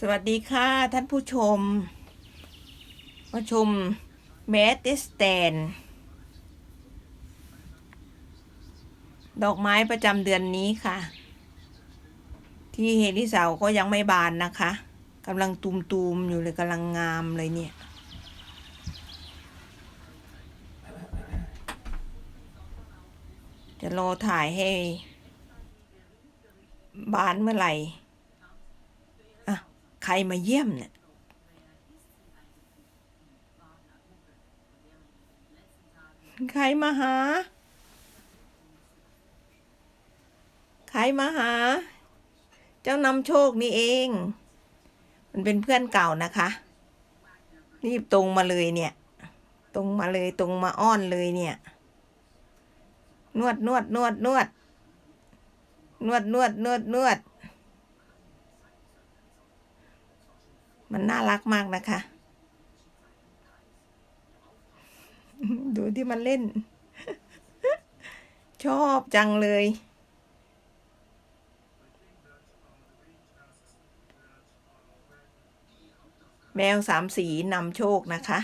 สวัสดีค่ะท่านผู้ชม มาชมแมสติสแตน ดอกไม้ประจำเดือนนี้ค่ะ ที่เฮลิสาวก็ยังไม่บานนะคะกำลังตูมๆอยู่เลยกำลังงามเลยเนี่ยจะรอถ่ายให้บานเมื่อไหร่ ใครมาเยี่ยมเนี่ยใครมาหา ใครมาหา เจ้านำโชคนี่เอง มันเป็นเพื่อนเก่านะคะ รีบตรงมาเลยเนี่ย ตรงมาเลยตรงมาอ้อนเลยเนี่ย นวดนวดนวดนวดนวดนวดนวดนวด มันน่ารักมากนะคะ ดูที่มันเล่น ชอบจังเลย แมวสามสีนำโชคนะคะ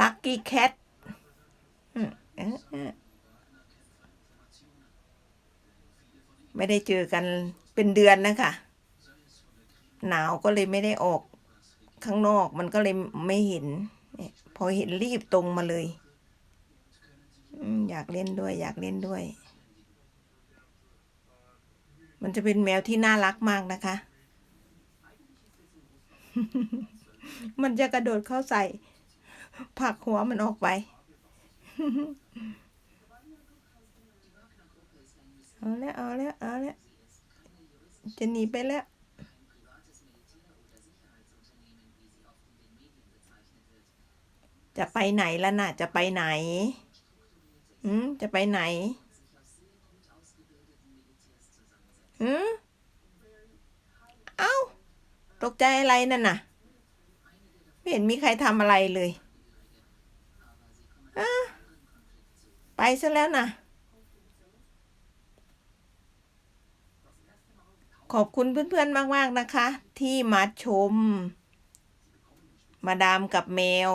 ลัคกี้แคท ไม่ได้เจอกันเป็นเดือนนะคะหนาวก็เลยไม่ได้ออกข้างนอกมันก็เลยไม่เห็นพอเห็นรีบตรงมาเลยอยากเล่นด้วย อยากเล่นด้วย มันจะเป็นแมวที่น่ารักมากนะคะ มันจะกระโดดเข้าใส่ผักหัวมันออกไป เอาแล้วเอาแล้วเอาแล้วจะหนีไปแล้วจะไปไหนละน่ะ จะไปไหน อืม จะไปไหน อืม เอ้า ตกใจอะไรนั่นน่ะ ไม่เห็นมีใครทำอะไรเลยอะไปซะแล้วน่ะ ขอบคุณเพื่อนๆมากๆนะคะ ที่มาชม มาดามกับแมว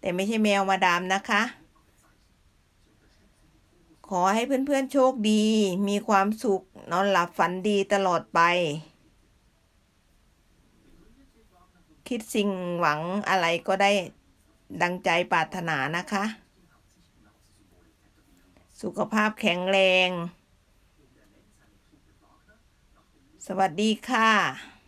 แต่ไม่ใช่แมวมาดามนะคะ ขอให้เพื่อนๆโชคดี มีความสุข นอนหลับฝันดีตลอดไป คิดสิ่งหวังอะไรก็ได้ดังใจปรารถนานะคะ สุขภาพแข็งแรง สวัสดีค่ะ